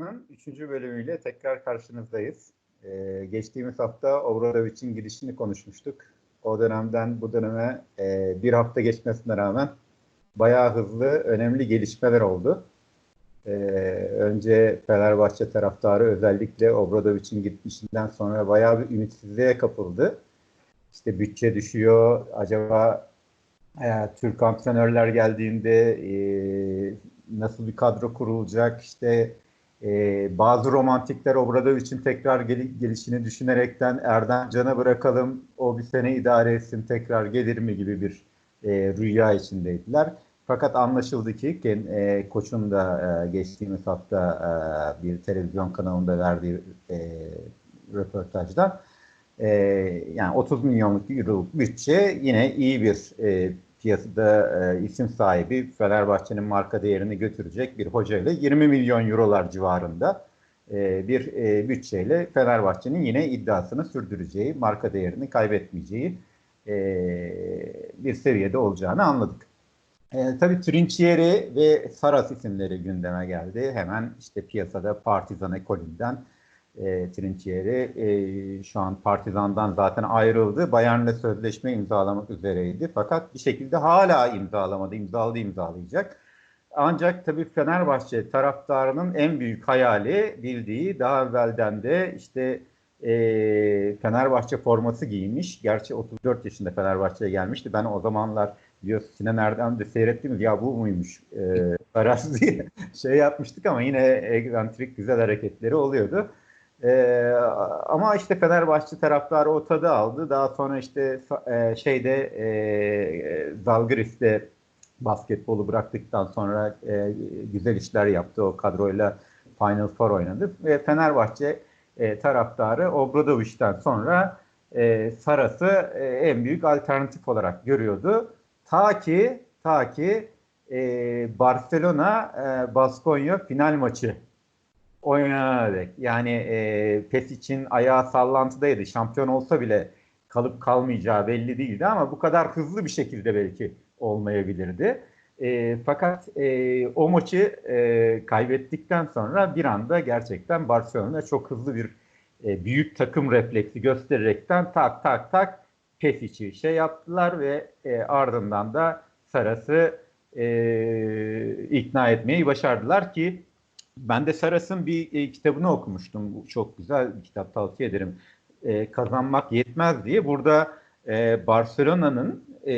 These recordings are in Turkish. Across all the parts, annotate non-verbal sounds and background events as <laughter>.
Podcast'ın 3. bölümüyle tekrar karşınızdayız. Ee, geçtiğimiz hafta Obradovic'in girişini konuşmuştuk. O dönemden bu döneme e, bir hafta geçmesine rağmen bayağı hızlı, önemli gelişmeler oldu. Ee, önce Fenerbahçe taraftarı özellikle Obradovic'in gitmişinden sonra bayağı bir ümitsizliğe kapıldı. İşte bütçe düşüyor, acaba e, Türk antrenörler geldiğinde e, nasıl bir kadro kurulacak, işte e, bazı romantikler Obradovic'in tekrar gel- gelişini düşünerekten Erdem Can'a bırakalım, o bir sene idare etsin, tekrar gelir mi gibi bir e, rüya içindeydiler. Fakat anlaşıldı ki e, koçun da e, geçtiğimiz hafta e, bir televizyon kanalında verdiği e, röportajda e, yani 30 milyonluk euroluk bütçe yine iyi bir e, piyasada e, isim sahibi Fenerbahçe'nin marka değerini götürecek bir hocayla 20 milyon eurolar civarında e, bir e, bütçeyle Fenerbahçe'nin yine iddiasını sürdüreceği, marka değerini kaybetmeyeceği e, bir seviyede olacağını anladık. E, tabii Trinchieri ve Saras isimleri gündeme geldi. Hemen işte piyasada Partizan ekolünden e, Trinchieri e, şu an Partizan'dan zaten ayrıldı. Bayern'le sözleşme imzalamak üzereydi. Fakat bir şekilde hala imzalamadı. İmzaladı imzalayacak. Ancak tabii Fenerbahçe taraftarının en büyük hayali bildiği daha evvelden de işte e, Fenerbahçe forması giymiş. Gerçi 34 yaşında Fenerbahçe'ye gelmişti. Ben o zamanlar diyor Sinan Erdem de seyrettim ya bu muymuş e, diye <laughs> şey yapmıştık ama yine egzantrik güzel hareketleri oluyordu. Ee, ama işte Fenerbahçe taraftarı o tadı aldı. Daha sonra işte e, şeyde e, Zalgiris'te basketbolu bıraktıktan sonra e, güzel işler yaptı. O kadroyla Final Four oynadı. Ve Fenerbahçe e, taraftarı Obradovic'den sonra e, Saras'ı e, en büyük alternatif olarak görüyordu. Ta ki ta ki e, Barcelona e, Baskonya final maçı oynayarak yani e, PES için ayağı sallantıdaydı. Şampiyon olsa bile kalıp kalmayacağı belli değildi ama bu kadar hızlı bir şekilde belki olmayabilirdi. E, fakat e, o maçı e, kaybettikten sonra bir anda gerçekten Barcelona çok hızlı bir e, büyük takım refleksi göstererekten tak tak tak Pesic'i şey yaptılar ve e, ardından da Saras'ı e, ikna etmeyi başardılar ki ben de Saras'ın bir e, kitabını okumuştum. Bu çok güzel bir kitap tavsiye ederim. E, kazanmak yetmez diye. Burada e, Barcelona'nın e,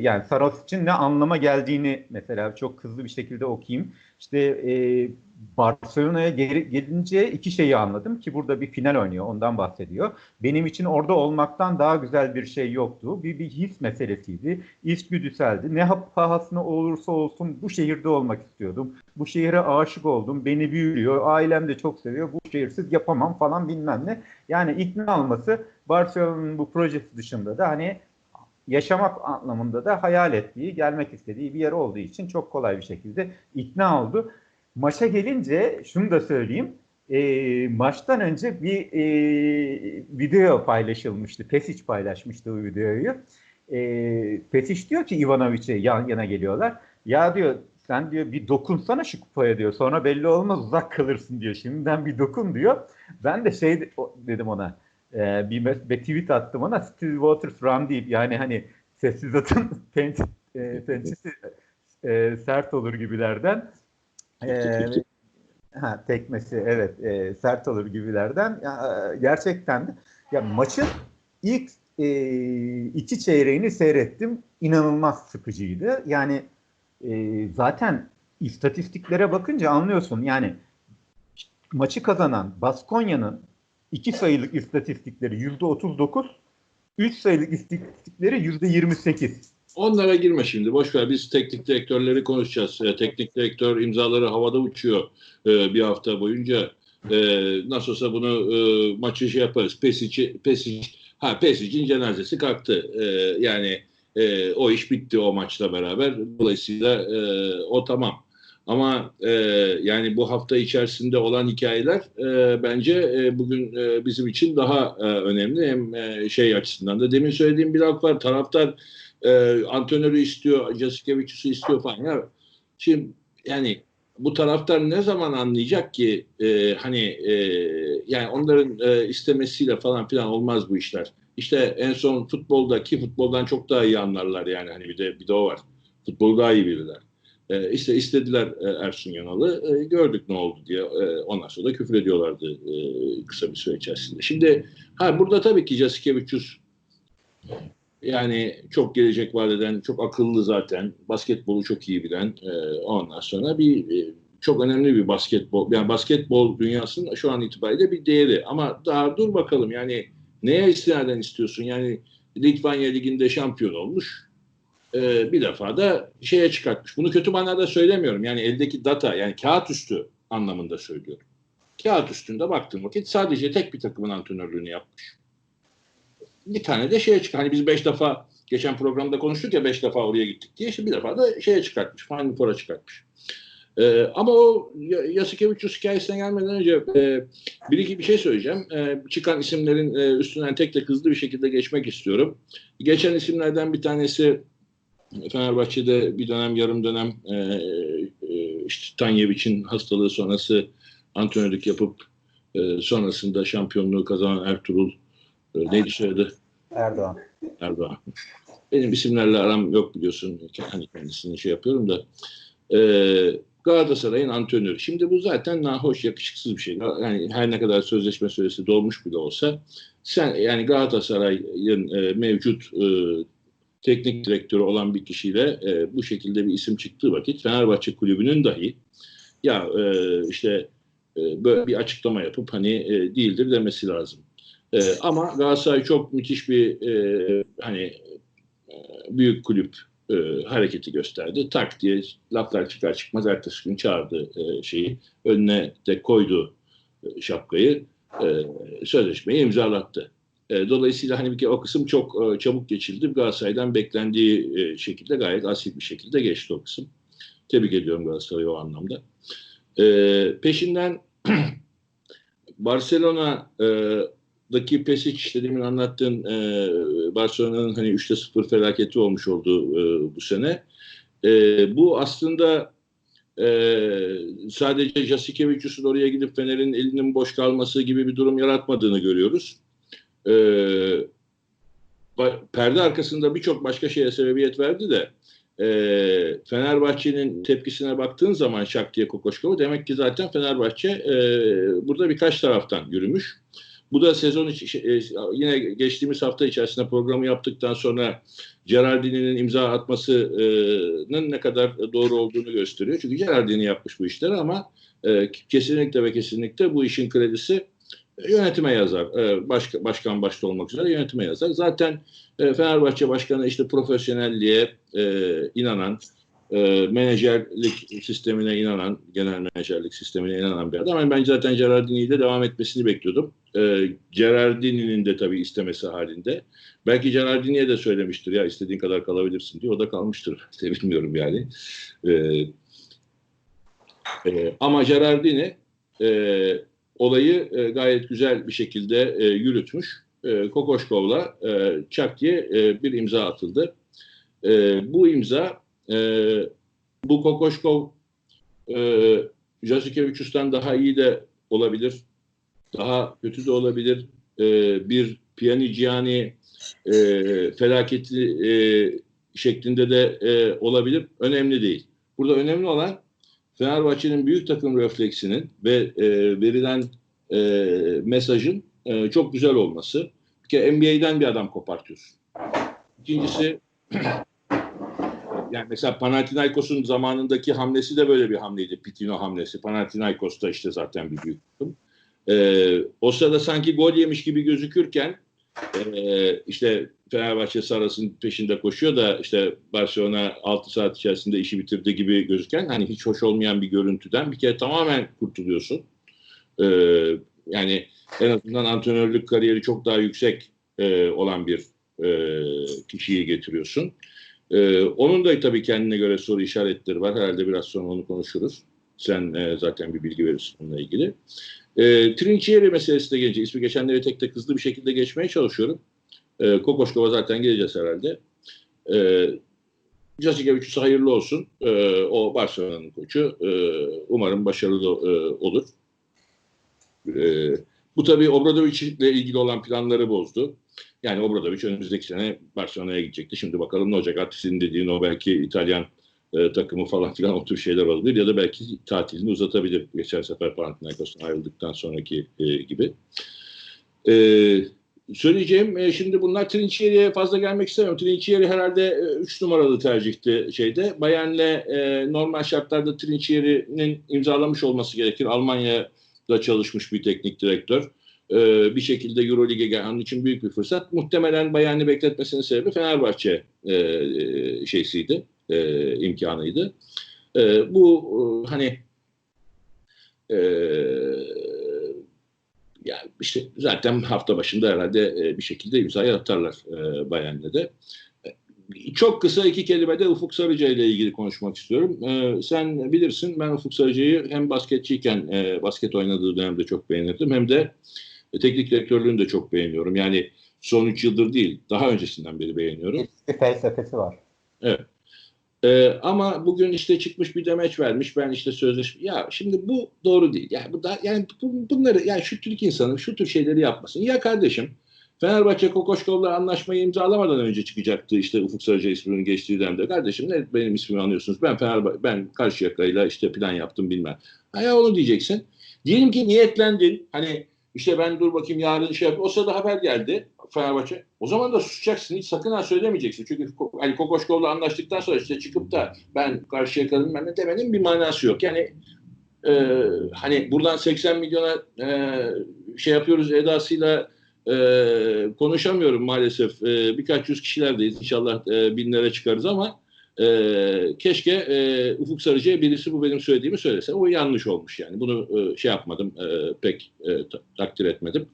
yani Saras için ne anlama geldiğini mesela çok hızlı bir şekilde okuyayım. İşte e, Barcelona'ya gelince iki şeyi anladım ki burada bir final oynuyor ondan bahsediyor. Benim için orada olmaktan daha güzel bir şey yoktu. Bir, bir his meselesiydi. İçgüdüseldi. Ne pahasına olursa olsun bu şehirde olmak istiyordum. Bu şehre aşık oldum. Beni büyülüyor. Ailem de çok seviyor. Bu şehirsiz yapamam falan bilmem ne. Yani ikna alması Barcelona'nın bu projesi dışında da hani yaşamak anlamında da hayal ettiği, gelmek istediği bir yer olduğu için çok kolay bir şekilde ikna oldu. Maça gelince şunu da söyleyeyim. E, maçtan önce bir e, video paylaşılmıştı. Pesic paylaşmıştı bu videoyu. E, Pesic diyor ki Ivanovic'e yan yana geliyorlar. Ya diyor sen diyor bir dokunsana şu kupaya diyor. Sonra belli olmaz uzak kalırsın diyor. Şimdiden bir dokun diyor. Ben de şey dedim ona. E, bir, bir tweet attım ona. Still Waters Run deyip yani hani sessiz atın <laughs> penç, e, pençesi e, sert olur gibilerden. Ee, ha, tekmesi evet e, sert olur gibilerden. Ya, gerçekten de ya maçın ilk e, iki çeyreğini seyrettim. İnanılmaz sıkıcıydı. Yani e, zaten istatistiklere bakınca anlıyorsun. Yani maçı kazanan Baskonya'nın iki sayılık istatistikleri yüzde otuz dokuz, üç sayılık istatistikleri yüzde yirmi sekiz. Onlara girme şimdi. Boş ver. Biz teknik direktörleri konuşacağız. E, teknik direktör imzaları havada uçuyor e, bir hafta boyunca. E, nasıl olsa bunu e, maçı şey yaparız. Pesic, Pesic, ha Pesic'in cenazesi kalktı. Yani o iş bitti o maçla beraber. Dolayısıyla e, o tamam. Ama e, yani bu hafta içerisinde olan hikayeler e, bence e, bugün e, bizim için daha e, önemli. Hem e, şey açısından da demin söylediğim bir laf var. Taraftar e, antrenörü istiyor, Jasikevicius'u istiyor falan. Ya, şimdi yani bu taraftar ne zaman anlayacak ki e, hani e, yani onların e, istemesiyle falan filan olmaz bu işler. İşte en son futbolda ki futboldan çok daha iyi anlarlar yani hani bir de bir de o var. Futbolu daha iyi bilirler. E, işte istediler e, Ersun Yanal'ı. E, gördük ne oldu diye. E, ondan sonra da küfür ediyorlardı e, kısa bir süre içerisinde. Şimdi ha burada tabii ki Jasikevicius yani çok gelecek vaat eden, çok akıllı zaten, basketbolu çok iyi bilen e, ondan sonra bir çok önemli bir basketbol, yani basketbol dünyasının şu an itibariyle bir değeri. Ama daha dur bakalım yani neye istinaden istiyorsun? Yani Litvanya Ligi'nde şampiyon olmuş. E, bir defa da şeye çıkartmış. Bunu kötü manada söylemiyorum. Yani eldeki data, yani kağıt üstü anlamında söylüyorum. Kağıt üstünde baktığım vakit sadece tek bir takımın antrenörlüğünü yapmış bir tane de şeye çık. Hani biz beş defa geçen programda konuştuk ya beş defa oraya gittik diye. İşte bir defa da şeye çıkartmış. Final Four'a çıkartmış. Ee, ama o Yasikevicius hikayesine gelmeden önce e, bir iki bir şey söyleyeceğim. E, çıkan isimlerin e, üstünden tek tek hızlı bir şekilde geçmek istiyorum. Geçen isimlerden bir tanesi Fenerbahçe'de bir dönem yarım dönem e, e, işte Tanyevic'in hastalığı sonrası antrenörlük yapıp e, sonrasında şampiyonluğu kazanan Ertuğrul e, neydi soyadı? Erdoğan. Erdoğan. Benim isimlerle aram yok biliyorsun. Hani kendisini şey yapıyorum da. E, Galatasaray'ın antrenörü. Şimdi bu zaten nahoş, yakışıksız bir şey. Yani her ne kadar sözleşme süresi dolmuş bile olsa sen yani Galatasaray'ın e, mevcut e, teknik direktörü olan bir kişiyle e, bu şekilde bir isim çıktığı vakit Fenerbahçe kulübünün dahi ya e, işte e, böyle bir açıklama yapıp hani e, değildir demesi lazım. E, ama Galatasaray çok müthiş bir e, hani e, büyük kulüp e, hareketi gösterdi. Tak diye laflar çıkar çıkmaz ertesi gün çağırdı e, şeyi. Önüne de koydu e, şapkayı. E, sözleşmeyi imzalattı. E, dolayısıyla hani bir kere o kısım çok e, çabuk geçildi. Galatasaray'dan beklendiği e, şekilde gayet asil bir şekilde geçti o kısım. Tebrik ediyorum Galatasaray'ı o anlamda. Peşinden <clears throat> Barcelona e, daki Pesic işte demin anlattığın Barcelona'nın hani 3'te 0 felaketi olmuş oldu bu sene. Bu aslında e, sadece Jasikevicius'un oraya gidip Fener'in elinin boş kalması gibi bir durum yaratmadığını görüyoruz. E, perde arkasında birçok başka şeye sebebiyet verdi de e, Fenerbahçe'nin tepkisine baktığın zaman Şak diye Kokoşkova demek ki zaten Fenerbahçe e, burada birkaç taraftan yürümüş. Bu da sezon içi, şey, e, yine geçtiğimiz hafta içerisinde programı yaptıktan sonra Gerardini'nin imza atmasının ne kadar doğru olduğunu gösteriyor. Çünkü Gerardini yapmış bu işleri ama e, kesinlikle ve kesinlikle bu işin kredisi yönetime yazar. E, başka, başkan başta olmak üzere yönetime yazar. Zaten Fenerbahçe Başkanı işte profesyonelliğe inanan, e, menajerlik sistemine inanan, genel menajerlik sistemine inanan bir adam. Yani ben zaten Gerardini ile devam etmesini bekliyordum. E, Gerardini'nin de tabii istemesi halinde. Belki Gerardini'ye de söylemiştir ya istediğin kadar kalabilirsin diye. O da kalmıştır. <laughs> İşte bilmiyorum yani. E, e, ama Gerardini e, olayı e, gayet güzel bir şekilde e, yürütmüş. E, Kokoşkov'la e, çak diye e, bir imza atıldı. E, bu imza e, bu Kokoşkov e, Jasikevicius'tan daha iyi de olabilir. Daha kötü de olabilir. E, bir Pjanigiani e, felaketi e, şeklinde de e, olabilir. Önemli değil. Burada önemli olan Fenerbahçe'nin büyük takım refleksinin ve e, verilen e, mesajın e, çok güzel olması. Bir kere NBA'den bir adam kopartıyorsun. İkincisi <clears throat> yani mesela Panathinaikos'un zamanındaki hamlesi de böyle bir hamleydi. Pitino hamlesi. Panathinaikos da işte zaten bir büyük takım. Ee, o sırada sanki gol yemiş gibi gözükürken e, işte Fenerbahçe Saras'ın peşinde koşuyor da işte Barcelona 6 saat içerisinde işi bitirdi gibi gözüken hani hiç hoş olmayan bir görüntüden bir kere tamamen kurtuluyorsun. Ee, yani en azından antrenörlük kariyeri çok daha yüksek e, olan bir e, kişiyi getiriyorsun. Ee, onun da tabii kendine göre soru işaretleri var. Herhalde biraz sonra onu konuşuruz. Sen e, zaten bir bilgi verirsin bununla ilgili. E, Trinchieri meselesi de gelince ismi geçenleri tek tek hızlı bir şekilde geçmeye çalışıyorum. E, Kokoşkova zaten geleceğiz herhalde. E, Jasikevičius hayırlı olsun. E, o Barcelona'nın koçu. E, umarım başarılı e, olur. E, bu tabii Obradovic ile ilgili olan planları bozdu. Yani Obradovic önümüzdeki sene Barcelona'ya gidecekti. Şimdi bakalım ne olacak. Artık sizin dediğin o belki İtalyan e, takımı falan filan o tür şeyler olabilir. Ya da belki tatilini uzatabilir. Geçen sefer Panathinaikos'tan ayrıldıktan sonraki e, gibi. E, söyleyeceğim e, şimdi bunlar Trinchieri'ye fazla gelmek istemiyorum. Trinchieri herhalde 3 numaralı tercihti şeyde. Bayern'le e, normal şartlarda Trinchieri'nin imzalamış olması gerekir. Almanya'da çalışmış bir teknik direktör. E, bir şekilde Euroleague'e gelen için büyük bir fırsat. Muhtemelen Bayern'i bekletmesinin sebebi Fenerbahçe e, e, şeysiydi, e, imkanıydı. E, bu e, hani e, yani işte zaten hafta başında herhalde e, bir şekilde imzayı atarlar e, Bayern'de de. Çok kısa iki kelime de Ufuk Sarıca ile ilgili konuşmak istiyorum. E, sen bilirsin ben Ufuk Sarıca'yı hem basketçiyken e, basket oynadığı dönemde çok beğenirdim hem de e, teknik direktörlüğünü de çok beğeniyorum. Yani son üç yıldır değil daha öncesinden beri beğeniyorum. Bir felsefesi var. Evet. Ee, ama bugün işte çıkmış bir demeç vermiş. Ben işte sözleşme ya şimdi bu doğru değil. Yani bu da yani bu, bunları yani şu Türk insanı şu tür şeyleri yapmasın. Ya kardeşim Fenerbahçe Kokoşkov'la anlaşmayı imzalamadan önce çıkacaktı işte Ufuk Sarıca isminin geçtiği dönemde. Kardeşim ne benim ismimi anlıyorsunuz? Ben Fenerbahçe ben Karşıyaka'yla işte plan yaptım bilmem. Ha ya onu diyeceksin. Diyelim ki niyetlendin. Hani işte ben dur bakayım yarın şey yap. O sırada haber geldi Fenerbahçe. O zaman da susacaksın. Hiç sakın ha söylemeyeceksin. Çünkü hani Kokoşkov'la anlaştıktan sonra işte çıkıp da ben karşıya kalın ben de demenin bir manası yok. Yani e, hani buradan 80 milyona e, şey yapıyoruz edasıyla e, konuşamıyorum maalesef. E, birkaç yüz kişilerdeyiz. İnşallah e, binlere çıkarız ama e, keşke e, Ufuk Sarıcı'ya birisi bu benim söylediğimi söylese. O yanlış olmuş yani. Bunu e, şey yapmadım. E, pek e, takdir etmedim.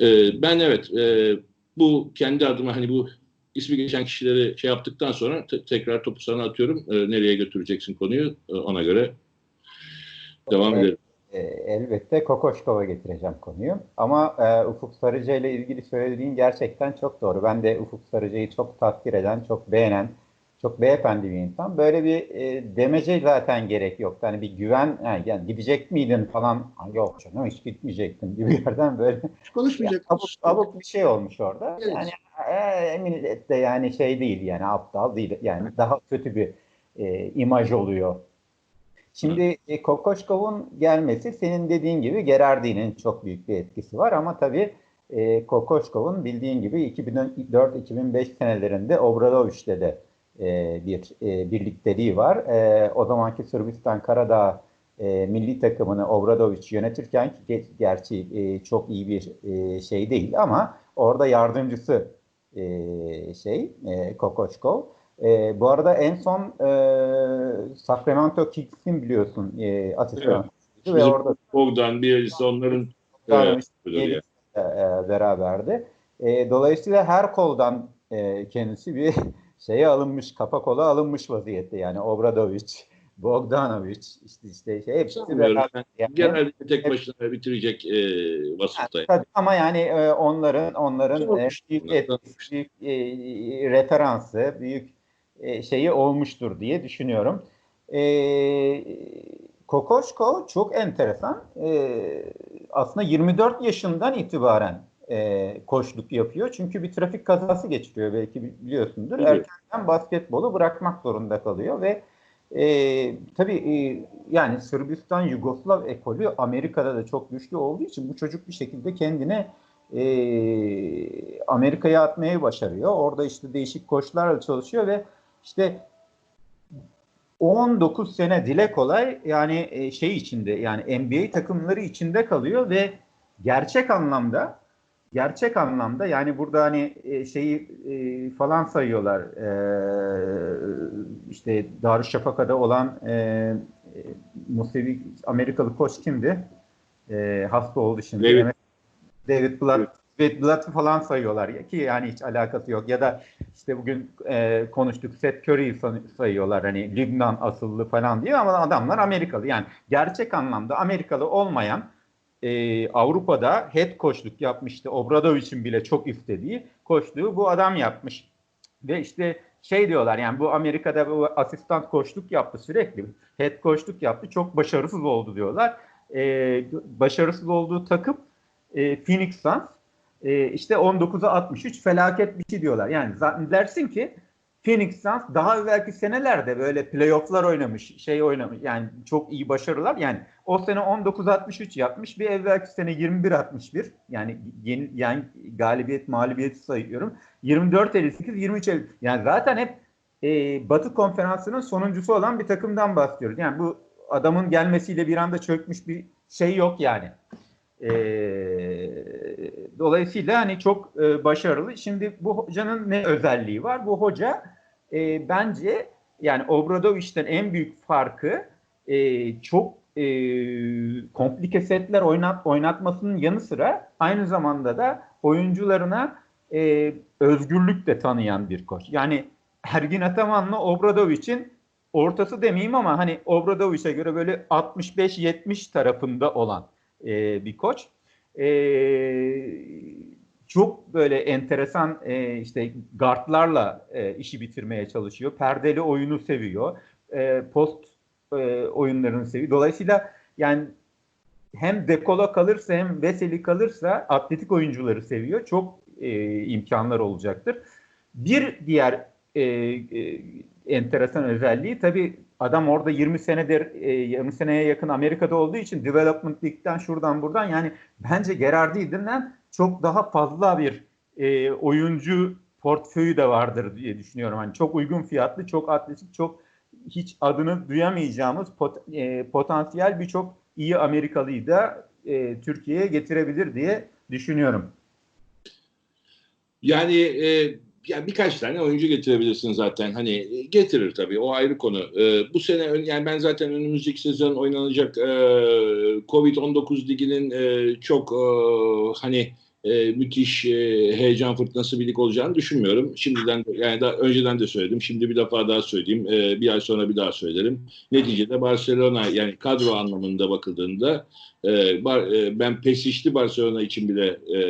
E, ben evet e, bu kendi adıma hani bu ismi geçen kişileri şey yaptıktan sonra te- tekrar topu sana atıyorum. E, nereye götüreceksin konuyu e, ona göre devam evet. edelim. E, elbette Kokoşkov'a getireceğim konuyu. Ama e, Ufuk Sarıca ile ilgili söylediğin gerçekten çok doğru. Ben de Ufuk Sarıca'yı çok takdir eden, çok beğenen, çok beyefendi bir insan. Böyle bir e, demece zaten gerek yoktu. Hani bir güven, yani, yani gidecek miydin falan. Yok canım hiç gitmeyecektim gibi <laughs> yerden böyle. Konuşmayacak. abuk, abuk bir şey olmuş orada. Evet. Yani e, millet de yani şey değil yani aptal değil. Yani daha kötü bir e, imaj oluyor. Şimdi e, Kokoşkov'un gelmesi senin dediğin gibi Gerardi'nin çok büyük bir etkisi var ama tabii e, Kokoşkov'un bildiğin gibi 2004-2005 senelerinde Obradoviç'le de e, bir e, birlikteliği var. E, o zamanki Sırbistan Karadağ e, milli takımını Obradoviç yönetirken ge- gerçi e, çok iyi bir e, şey değil ama orada yardımcısı e, şey e, Kokoşkov. E, bu arada en son e, Sacramento Kings'in biliyorsun e, asistan Evet. ve orada Bogdan, Bielitsa onların yani. e, e, beraberdi. E, dolayısıyla her koldan e, kendisi bir <laughs> şeye alınmış, kafa kola alınmış vaziyette. Yani Obradovic, <laughs> Bogdanovic, işte işte şey hepsi beraber. Yani, genelde tek başına bitirecek e, vasıfta. tabii ama yani e, onların onların Çok e, büyük etkisi, büyük e, referansı, büyük e, şeyi olmuştur diye düşünüyorum. E, Kokoşko çok enteresan. E, aslında 24 yaşından itibaren e, koçluk yapıyor. Çünkü bir trafik kazası geçiriyor belki biliyorsundur. Erkenden basketbolu bırakmak zorunda kalıyor ve e, tabii e, yani Sırbistan Yugoslav ekolü Amerika'da da çok güçlü olduğu için bu çocuk bir şekilde kendine e, Amerika'ya atmayı başarıyor. Orada işte değişik koçlarla çalışıyor ve işte 19 sene dile kolay yani e, şey içinde yani NBA takımları içinde kalıyor ve gerçek anlamda gerçek anlamda yani burada hani e, şeyi e, falan sayıyorlar e, işte Darüşşafaka'da olan e, Musevi Amerikalı koç kimdi? E, hasta oldu şimdi. David- Evet. David Blatt David Blatt'ı falan sayıyorlar ya ki yani hiç alakası yok ya da işte bugün e, konuştuk Seth Curry'i say- sayıyorlar hani Lübnan asıllı falan diye ama adamlar Amerikalı yani gerçek anlamda Amerikalı olmayan e, Avrupa'da head koçluk yapmıştı. Obradovic'in bile çok istediği koçluğu bu adam yapmış. Ve işte şey diyorlar yani bu Amerika'da bu asistan koçluk yaptı sürekli. Head koçluk yaptı. Çok başarısız oldu diyorlar. Ee, başarısız olduğu takım e, Phoenix Suns. E, işte 19'a 63 felaket bir şey diyorlar. Yani dersin ki Phoenix Suns daha evvelki senelerde böyle playofflar oynamış, şey oynamış. Yani çok iyi başarılar. Yani o sene 19-63 yapmış. Bir evvelki sene 21-61. Yani yeni yani galibiyet mağlubiyeti sayıyorum. 24-58, 23 Yani zaten hep e, Batı konferansının sonuncusu olan bir takımdan bahsediyoruz. Yani bu adamın gelmesiyle bir anda çökmüş bir şey yok yani. E, dolayısıyla hani çok e, başarılı. Şimdi bu hocanın ne özelliği var? Bu hoca e, bence yani Obradoviç'ten en büyük farkı e, çok e, komplike setler oynat, oynatmasının yanı sıra aynı zamanda da oyuncularına e, özgürlük de tanıyan bir koç. Yani Ergin Ataman'la Obradoviç'in ortası demeyeyim ama hani Obradoviç'e göre böyle 65-70 tarafında olan e, bir koç. E, çok böyle enteresan e, işte guardlarla e, işi bitirmeye çalışıyor. Perdeli oyunu seviyor. E, post e, oyunlarını seviyor. Dolayısıyla yani hem Dekola kalırsa hem Veseli kalırsa atletik oyuncuları seviyor. Çok e, imkanlar olacaktır. Bir diğer e, e, enteresan özelliği tabii adam orada 20 senedir e, 20 seneye yakın Amerika'da olduğu için Development League'den şuradan buradan yani bence Gerard Eden'den çok daha fazla bir e, oyuncu portföyü de vardır diye düşünüyorum. Hani çok uygun fiyatlı, çok atletik, çok hiç adını duyamayacağımız pot, e, potansiyel birçok iyi Amerikalıyı da e, Türkiye'ye getirebilir diye düşünüyorum. Yani e, yani birkaç tane oyuncu getirebilirsin zaten. Hani e, getirir tabii o ayrı konu. E, bu sene yani ben zaten önümüzdeki sezon oynanacak e, Covid-19 liginin e, çok e, hani e, müthiş e, heyecan fırtınası bir lig olacağını düşünmüyorum. Şimdiden yani daha önceden de söyledim. Şimdi bir defa daha söyleyeyim. E, bir ay sonra bir daha söylerim. Neticede Barcelona yani kadro anlamında bakıldığında e, bar, e, ben pesişli Barcelona için bile e,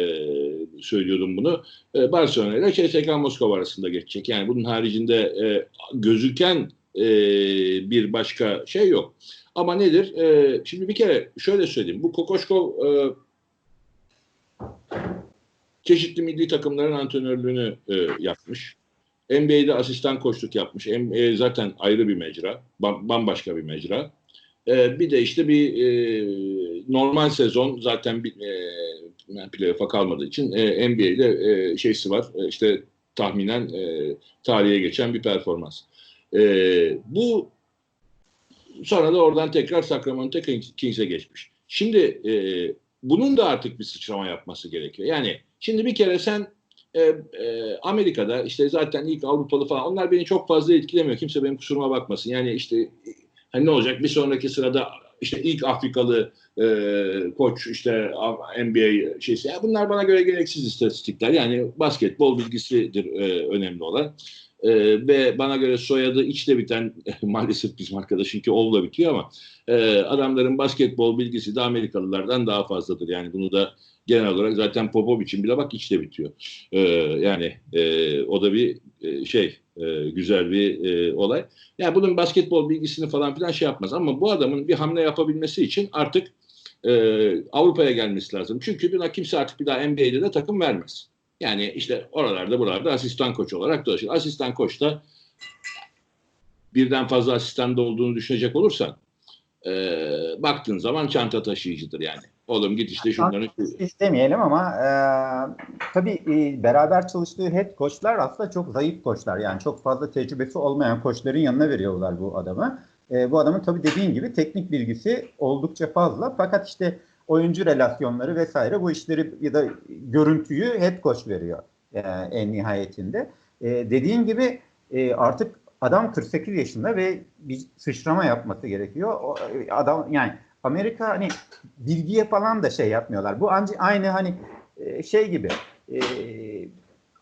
söylüyordum bunu. E, Barcelona ile CSKA Moskova arasında geçecek. Yani bunun haricinde e, gözüken e, bir başka şey yok. Ama nedir? E, şimdi bir kere şöyle söyleyeyim. Bu Kokoşkov e, çeşitli milli takımların antrenörlüğünü e, yapmış. NBA'de asistan koçluk yapmış. NBA zaten ayrı bir mecra. Bambaşka bir mecra. E, bir de işte bir e, normal sezon zaten bir e, playoff'a kalmadığı için e, NBA'de e, şeysi var. E, işte tahminen e, tarihe geçen bir performans. E, bu sonra da oradan tekrar Sacramento Kings'e geçmiş. Şimdi e, bunun da artık bir sıçrama yapması gerekiyor. Yani şimdi bir kere sen e, e, Amerika'da işte zaten ilk Avrupalı falan onlar beni çok fazla etkilemiyor. Kimse benim kusuruma bakmasın. Yani işte hani ne olacak bir sonraki sırada işte ilk Afrikalı e, koç işte NBA şeysi. Yani bunlar bana göre gereksiz istatistikler. Yani basketbol bilgisidir e, önemli olan. E, ve bana göre soyadı içte biten <laughs> maalesef bizim arkadaşın ki ovla bitiyor ama e, adamların basketbol bilgisi de Amerikalılardan daha fazladır. Yani bunu da genel olarak zaten Popovic'in bile bak içte bitiyor. E, yani e, o da bir e, şey e, güzel bir e, olay. Yani bunun basketbol bilgisini falan filan şey yapmaz ama bu adamın bir hamle yapabilmesi için artık e, Avrupa'ya gelmesi lazım. Çünkü buna kimse artık bir daha NBA'de de takım vermez. Yani işte oralarda buralarda asistan koç olarak dolaşır. Asistan koç da birden fazla asistanda olduğunu düşünecek olursan e, baktığın zaman çanta taşıyıcıdır yani. Oğlum git işte şunların... İstemeyelim ama e, tabii e, beraber çalıştığı head koçlar aslında çok zayıf koçlar. Yani çok fazla tecrübesi olmayan koçların yanına veriyorlar bu adamı. E, bu adamın tabii dediğin gibi teknik bilgisi oldukça fazla. Fakat işte oyuncu relasyonları vesaire bu işleri ya da görüntüyü head coach veriyor e, en nihayetinde. E, dediğin gibi e, artık adam 48 yaşında ve bir sıçrama yapması gerekiyor. O, adam yani Amerika hani bilgiye falan da şey yapmıyorlar. Bu ancak aynı hani e, şey gibi e,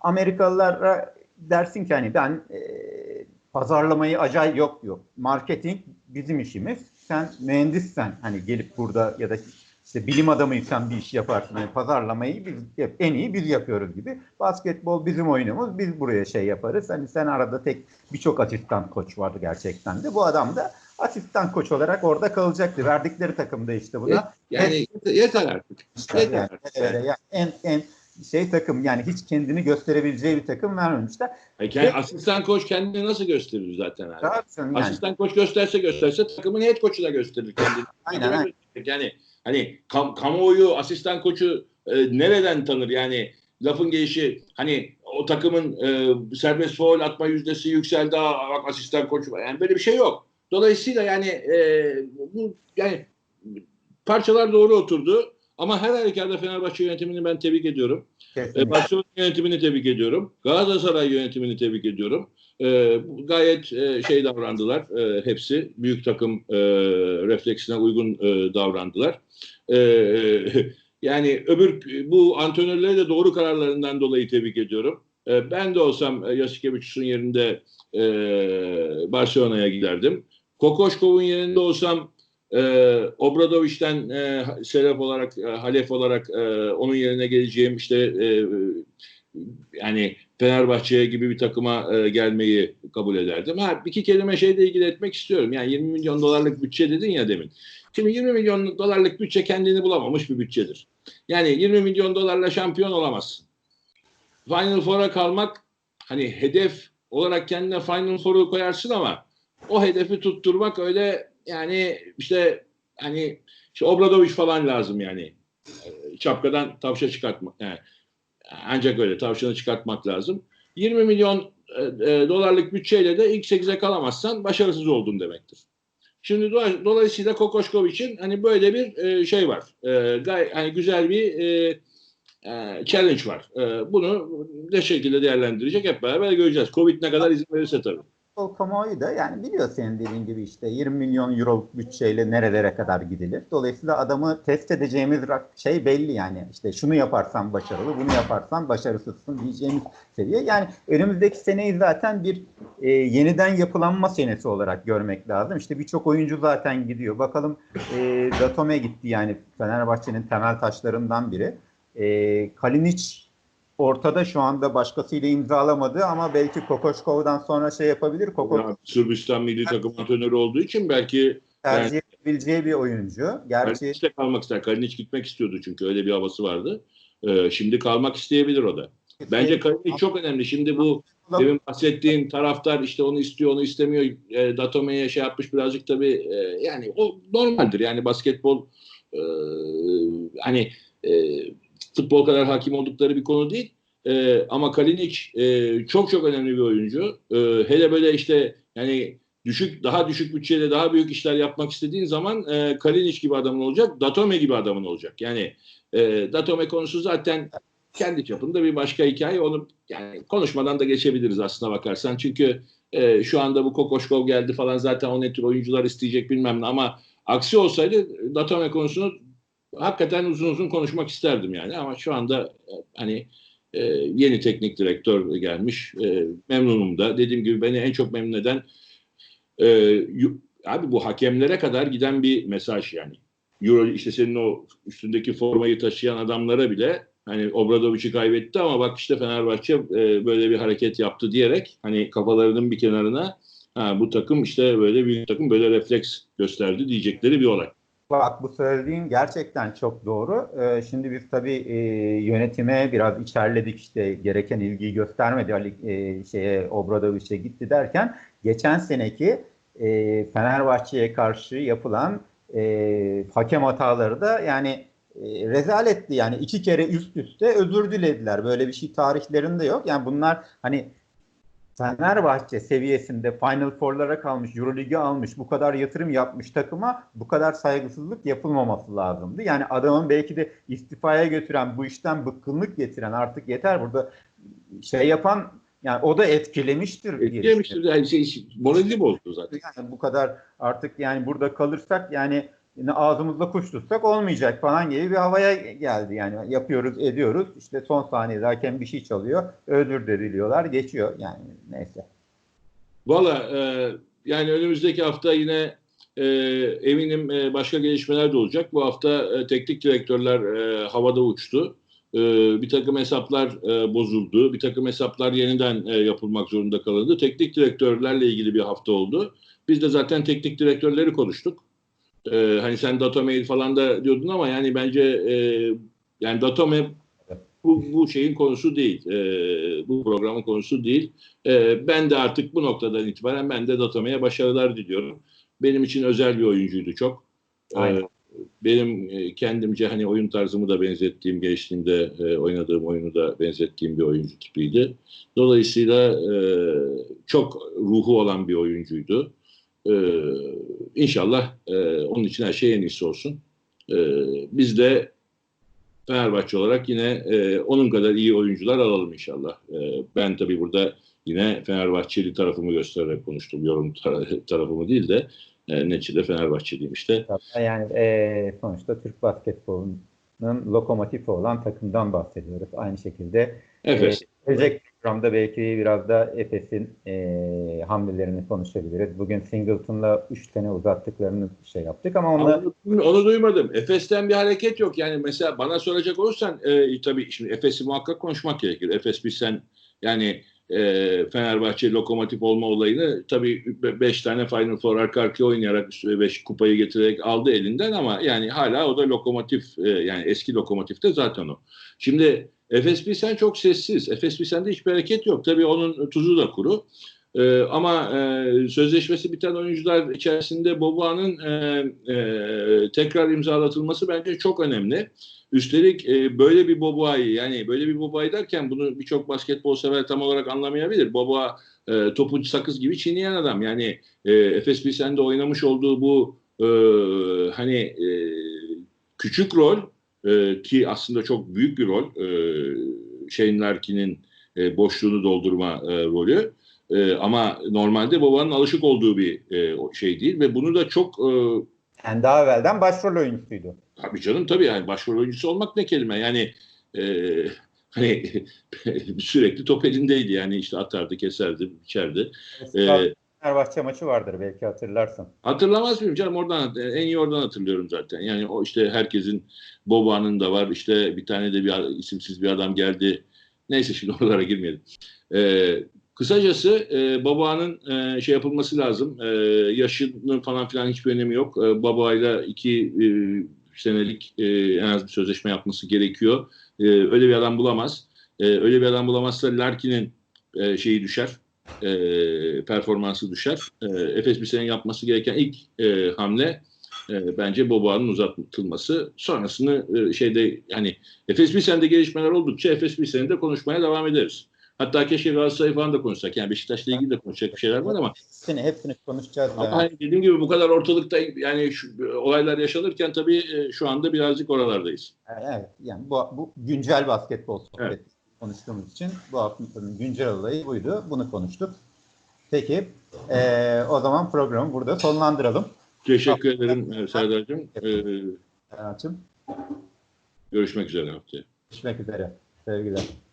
Amerikalılara dersin ki hani ben e, pazarlamayı acayip yok yok. Marketing bizim işimiz. Sen mühendissen hani gelip burada ya da işte bilim adamıysan bir iş yaparsın. Yani pazarlamayı biz yap- en iyi biz yapıyoruz gibi. Basketbol bizim oyunumuz. Biz buraya şey yaparız. Hani sen arada tek birçok asistan koç vardı gerçekten de. Bu adam da asistan koç olarak orada kalacaktı. Verdikleri takımda işte buna. Yani yeter artık. Yeter yani, yani en en şey takım yani hiç kendini gösterebileceği bir takım vermemişler. Yani kendi- asistan koç kendini nasıl gösterir zaten abi? Yani, Asistan koç gösterse gösterse takımın head koçu da gösterir kendini. aynen, aynen. Yani hani kam, kamuoyu asistan koçu e, nereden tanır yani lafın gelişi hani o takımın e, serbest foul atma yüzdesi yükseldi bak asistan koçu var. Yani böyle bir şey yok. Dolayısıyla yani e, bu yani parçalar doğru oturdu ama her halükarda Fenerbahçe yönetimini ben tebrik ediyorum. E, Barcelona yönetimini tebrik ediyorum. Galatasaray yönetimini tebrik ediyorum. E, gayet e, şey davrandılar e, hepsi. Büyük takım e, refleksine uygun davrandılar. E, <laughs> yani öbür bu antrenörleri de doğru kararlarından dolayı tebrik ediyorum. E, ben de olsam Yasikevicius'un yerinde Barcelona'ya giderdim. Kokoşkov'un yerinde olsam e, Obradoviç'ten e, olarak, e, Halef olarak onun yerine geleceğim işte yani Fenerbahçe gibi bir takıma e, gelmeyi kabul ederdim. Ha iki kelime şeyle ilgili etmek istiyorum. Yani 20 milyon dolarlık bütçe dedin ya demin. Şimdi 20 milyon dolarlık bütçe kendini bulamamış bir bütçedir. Yani 20 milyon dolarla şampiyon olamazsın. Final Four'a kalmak hani hedef olarak kendine Final Four'u koyarsın ama o hedefi tutturmak öyle yani işte hani işte Obradoviç falan lazım yani. E, Çapkadan tavşa çıkartmak. Yani ancak öyle tavşanı çıkartmak lazım. 20 milyon e, e, dolarlık bütçeyle de ilk 8'e kalamazsan başarısız oldun demektir. Şimdi do- dolayısıyla Kokoşkov için hani böyle bir e, şey var. E, gay hani güzel bir e, e, challenge var. E, bunu ne şekilde değerlendirecek hep beraber göreceğiz. Covid ne kadar izin verirse tabii. O kamuoyu da yani biliyor senin dediğin gibi işte 20 milyon euro bütçeyle nerelere kadar gidilir. Dolayısıyla adamı test edeceğimiz şey belli yani. İşte şunu yaparsan başarılı, bunu yaparsan başarısızsın diyeceğimiz seviye. Yani önümüzdeki seneyi zaten bir e, yeniden yapılanma senesi olarak görmek lazım. İşte birçok oyuncu zaten gidiyor. Bakalım e, Datome gitti yani Fenerbahçe'nin temel taşlarından biri. E, Kalinic ortada şu anda başkasıyla imzalamadı ama belki Kokoşkov'dan sonra şey yapabilir. Kokoşkov Ya, Sırbistan milli takım antrenörü olduğu için belki tercih edebileceği bir oyuncu. Gerçi Kalinic kalmak ister. Kalinic gitmek istiyordu çünkü öyle bir havası vardı. Ee, şimdi kalmak isteyebilir o da. Bence Kalinic çok önemli. Şimdi bu demin bahsettiğin taraftar işte onu istiyor onu istemiyor. E, Datome'ye şey yapmış birazcık tabii e, yani o normaldir. Yani basketbol e, hani e, futbol kadar hakim oldukları bir konu değil. E, ama Kalinic e, çok çok önemli bir oyuncu. E, hele böyle işte yani düşük daha düşük bütçeyle daha büyük işler yapmak istediğin zaman e, Kalinic gibi adamın olacak, Datome gibi adamın olacak. Yani e, Datome konusu zaten kendi çapında bir başka hikaye. Onu yani konuşmadan da geçebiliriz aslına bakarsan. Çünkü e, şu anda bu Kokoşkov geldi falan zaten o ne tür oyuncular isteyecek bilmem ne ama aksi olsaydı Datome konusunu hakikaten uzun uzun konuşmak isterdim yani ama şu anda e, hani e, yeni teknik direktör gelmiş. E, memnunum da. Dediğim gibi beni en çok memnun eden e, yu- abi bu hakemlere kadar giden bir mesaj yani. Euro işte senin o üstündeki formayı taşıyan adamlara bile hani Obradoviç'i kaybetti ama bak işte Fenerbahçe e, böyle bir hareket yaptı diyerek hani kafalarının bir kenarına ha, bu takım işte böyle büyük takım böyle refleks gösterdi diyecekleri bir olay. Bak bu söylediğin gerçekten çok doğru. Ee, şimdi biz tabii e, yönetime biraz içerledik işte gereken ilgiyi göstermedi Ali e, şeye Obradoviç'e gitti derken geçen seneki e, Fenerbahçe'ye karşı yapılan e, hakem hataları da yani e, rezaletti yani iki kere üst üste özür dilediler. Böyle bir şey tarihlerinde yok. Yani bunlar hani Fenerbahçe seviyesinde Final Four'lara kalmış, Euroligi almış, bu kadar yatırım yapmış takıma bu kadar saygısızlık yapılmaması lazımdı. Yani adamın belki de istifaya götüren, bu işten bıkkınlık getiren artık yeter burada şey yapan yani o da etkilemiştir. Etkilemiştir. Yani şey, morali bozdu zaten. yani bu kadar artık yani burada kalırsak yani yine ağzımızda kuş tutsak olmayacak falan gibi bir havaya geldi. Yani yapıyoruz ediyoruz işte son saniyede hakem bir şey çalıyor özür dililiyorlar geçiyor yani neyse. Valla e, yani önümüzdeki hafta yine e, eminim e, başka gelişmeler de olacak. Bu hafta e, teknik direktörler e, havada uçtu. E, bir takım hesaplar e, bozuldu. Bir takım hesaplar yeniden e, yapılmak zorunda kalındı. Teknik direktörlerle ilgili bir hafta oldu. Biz de zaten teknik direktörleri konuştuk. E, hani sen Datamail falan da diyordun ama yani bence e, yani Datame bu, bu şeyin konusu değil. E, bu programın konusu değil. E, ben de artık bu noktadan itibaren ben de Datame'ye başarılar diliyorum. Benim için özel bir oyuncuydu çok. E, Aynen. benim e, kendimce hani oyun tarzımı da benzettiğim, gençliğimde e, oynadığım oyunu da benzettiğim bir oyuncu tipiydi. Dolayısıyla e, çok ruhu olan bir oyuncuydu. E, inşallah e, onun için her şey en iyisi olsun. E, biz de Fenerbahçe olarak yine e, onun kadar iyi oyuncular alalım inşallah. E, ben tabii burada yine Fenerbahçeli tarafımı göstererek konuştum. Yorum tar- tarafımı değil de e, neticede Fenerbahçeliyim işte. Yani e, sonuçta Türk basketbolunun lokomotifi olan takımdan bahsediyoruz. Aynı şekilde Efes. e, gelecek programda belki biraz da Efes'in e, hamlelerini konuşabiliriz. Bugün Singleton'la 3 sene uzattıklarını şey yaptık ama onunla Onu, onu duymadım. Efes'ten bir hareket yok. Yani mesela bana soracak olursan e, tabii şimdi Efes'i muhakkak konuşmak gerekir. Efes bir sen yani e, Fenerbahçe lokomotif olma olayını tabii 5 tane Final Four arka arkaya oynayarak 5 kupayı getirerek aldı elinden ama yani hala o da lokomotif e, yani eski lokomotifte zaten o. Şimdi Efes Pilsen çok sessiz. Efes Pilsen'de hiçbir hareket yok. Tabii onun tuzu da kuru. Ee, ama e, sözleşmesi biten oyuncular içerisinde Boboa'nın e, e, tekrar imzalatılması bence çok önemli. Üstelik e, böyle bir Boboa'yı yani böyle bir Boboa'yı derken bunu birçok basketbol sever tam olarak anlamayabilir. Boboa e, topu sakız gibi çiğneyen adam. Yani e, Efes Pilsen'de oynamış olduğu bu e, hani e, küçük rol e, ki aslında çok büyük bir rol e, Shane Larkin'in e, boşluğunu doldurma e, rolü. E, ama normalde babanın alışık olduğu bir e, şey değil ve bunu da çok e, yani daha evvelden başrol oyuncusuydu. tabii canım tabii yani başrol oyuncusu olmak ne kelime yani e, <laughs> hani <laughs> sürekli top elindeydi yani işte atardı keserdi biçerdi. E, Fenerbahçe maçı vardır belki hatırlarsın. Hatırlamaz mıyım canım oradan en iyi oradan hatırlıyorum zaten. Yani o işte herkesin Boba'nın da var işte bir tane de bir isimsiz bir adam geldi. Neyse şimdi <laughs> oralara girmeyelim. Ee, kısacası e, Baba'nın e, şey yapılması lazım. E, yaşının falan filan hiçbir önemi yok. E, Baba'yla iki e, senelik e, en az bir sözleşme yapması gerekiyor. E, öyle bir adam bulamaz. E, öyle bir adam bulamazsa Larkin'in e, şeyi düşer e, performansı düşer. E, Efes bir sene yapması gereken ilk e, hamle e, bence Boboa'nın uzatılması. Sonrasını e, şeyde yani Efes bir senede gelişmeler oldukça Efes bir senede konuşmaya devam ederiz. Hatta keşke Galatasaray falan da konuşsak. Yani Beşiktaş'la ilgili de konuşacak bir şeyler var ama. Hepsini, hepsini konuşacağız. Ama yani. hani dediğim gibi bu kadar ortalıkta yani şu, olaylar yaşanırken tabii e, şu anda birazcık oralardayız. Evet, yani bu, bu güncel basketbol sohbeti Evet. Konuştuğumuz için bu haftanın güncel olayı buydu. Bunu konuştuk. Peki, eee, o zaman programı burada sonlandıralım. Teşekkür ederim e, Serdar'cığım. E, Serhat'cığım, görüşmek üzere haftaya. görüşmek üzere. Sevgiler.